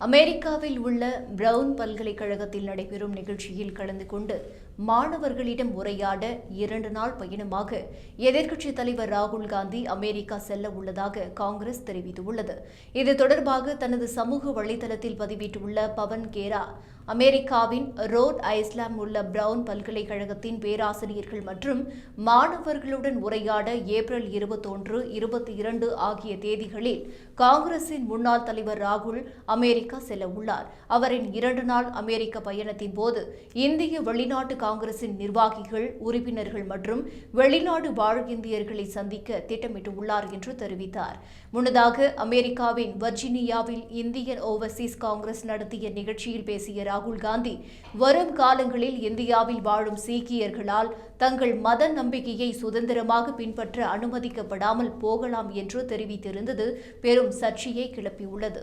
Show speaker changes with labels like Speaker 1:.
Speaker 1: அமெரிக்காவில் உள்ள பிரவுன் பல்கலைக்கழகத்தில் நடைபெறும் நிகழ்ச்சியில் கலந்து கொண்டு மாணவர்களிடம் உரையாட இரண்டு நாள் பயணமாக எதிர்க்கட்சித் தலைவர் ராகுல் காந்தி அமெரிக்கா செல்ல உள்ளதாக காங்கிரஸ் தெரிவித்துள்ளது. இது தொடர்பாக தனது சமூக வலைதளத்தில் பதிவிட்டுள்ள பவன் கேரா அமெரிக்காவின் ரோட் ஐஸ்லாம் உள்ள பிரவுன் பல்கலைக்கழகத்தின் பேராசிரியர்கள் மற்றும் மாணவர்களுடன் உரையாட ஏப்ரல் இருபத்தொன்று இருபத்தி இரண்டு ஆகிய தேதிகளில் காங்கிரசின் முன்னாள் தலைவர் ராகுல் அமெரிக்கா செல்ல உள்ளார். அவரின் இரண்டு நாள் அமெரிக்க பயணத்தின் போது இந்திய வெளிநாட்டு காங்கிரசின் நிர்வாகிகள் உறுப்பினர்கள் மற்றும் வெளிநாடு வாழ் இந்தியர்களை சந்திக்க திட்டமிட்டுள்ளார் என்று தெரிவித்தார். முன்னதாக அமெரிக்காவின் வர்ஜீனியாவில் இந்தியன் ஓவர்சீஸ் காங்கிரஸ் நடத்திய நிகழ்ச்சியில் பேசிய ராகுல் காந்தி. வரும் காலங்களில் இந்தியாவில் வாழும் சீக்கியர்களால் தங்கள் மத நம்பிக்கையை சுதந்திரமாக பின்பற்ற அனுமதிக்கப்படாமல் போகலாம் என்று தெரிவித்திருந்தது. பெரும் சர்ச்சையை கிளப்பியுள்ளது.